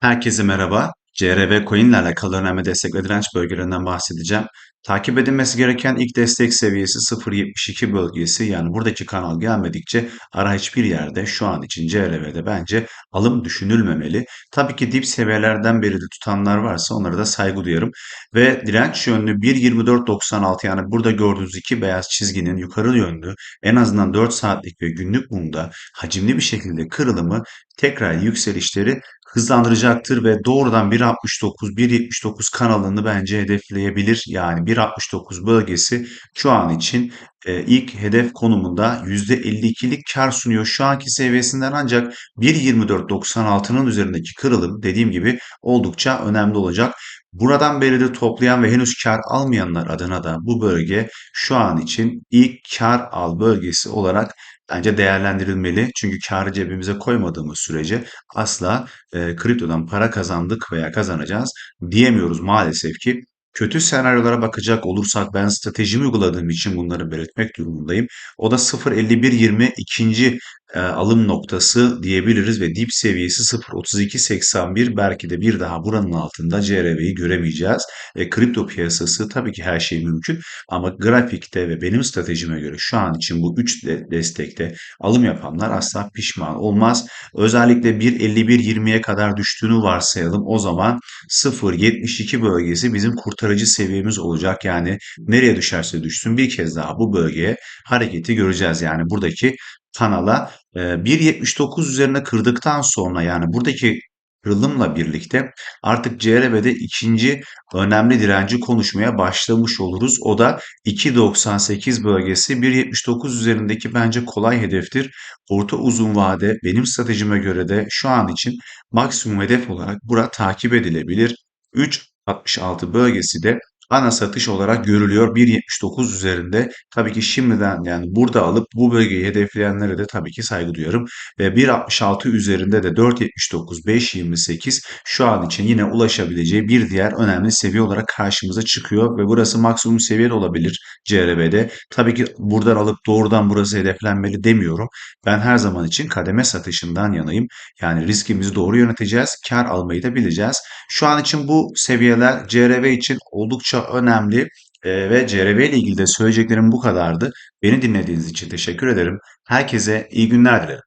Herkese merhaba. CRV Coin ile alakalı önemli destek ve direnç bölgelerinden bahsedeceğim. Takip edilmesi gereken ilk destek seviyesi 0.72 bölgesi. Yani buradaki kanal gelmedikçe ara hiçbir yerde şu an için CRV'de bence alım düşünülmemeli. Tabii ki dip seviyelerden beri de tutanlar varsa onlara da saygı duyarım. Ve direnç yönlü 1.24.96 yani burada gördüğünüz iki beyaz çizginin yukarı yönlü en azından 4 saatlik ve günlük mumda hacimli bir şekilde kırılımı tekrar yükselişleri hızlandıracaktır ve doğrudan 1.69 1.79 kanalını bence hedefleyebilir. Yani 1.69 bölgesi şu an için e, ilk hedef konumunda %52'lik kar sunuyor şu anki seviyesinden ancak 1.24.96'nın üzerindeki kırılım dediğim gibi oldukça önemli olacak. Buradan beri de toplayan ve henüz kar almayanlar adına da bu bölge şu an için ilk kar al bölgesi olarak bence değerlendirilmeli. Çünkü karı cebimize koymadığımız sürece asla e, kriptodan para kazandık veya kazanacağız diyemiyoruz maalesef ki. Kötü senaryolara bakacak olursak ben stratejimi uyguladığım için bunları belirtmek durumundayım. O da 0.51.20 ikinci e, alım noktası diyebiliriz ve dip seviyesi 0.3281 belki de bir daha buranın altında CRV'yi göremeyeceğiz. E, kripto piyasası tabii ki her şey mümkün ama grafikte ve benim stratejime göre şu an için bu 3 de destekte alım yapanlar asla pişman olmaz. Özellikle 1.51.20'ye kadar düştüğünü varsayalım. O zaman 0.72 bölgesi bizim kurtarıcı seviyemiz olacak. Yani nereye düşerse düşsün bir kez daha bu bölgeye hareketi göreceğiz. Yani buradaki kanala e, 1.79 üzerine kırdıktan sonra yani buradaki kırılımla birlikte artık CRB'de ikinci önemli direnci konuşmaya başlamış oluruz. O da 2.98 bölgesi 1.79 üzerindeki bence kolay hedeftir. Orta uzun vade benim stratejime göre de şu an için maksimum hedef olarak bura takip edilebilir. 3.66 bölgesi de ana satış olarak görülüyor 1.79 üzerinde. Tabii ki şimdiden yani burada alıp bu bölgeyi hedefleyenlere de tabii ki saygı duyuyorum. Ve 1.66 üzerinde de 4.79, 5.28 şu an için yine ulaşabileceği bir diğer önemli seviye olarak karşımıza çıkıyor. Ve burası maksimum seviye olabilir CRB'de. Tabii ki buradan alıp doğrudan burası hedeflenmeli demiyorum. Ben her zaman için kademe satışından yanayım. Yani riskimizi doğru yöneteceğiz, kar almayı da bileceğiz. Şu an için bu seviyeler CRV için oldukça önemli e, ve CRV ile ilgili de söyleyeceklerim bu kadardı. Beni dinlediğiniz için teşekkür ederim. Herkese iyi günler dilerim.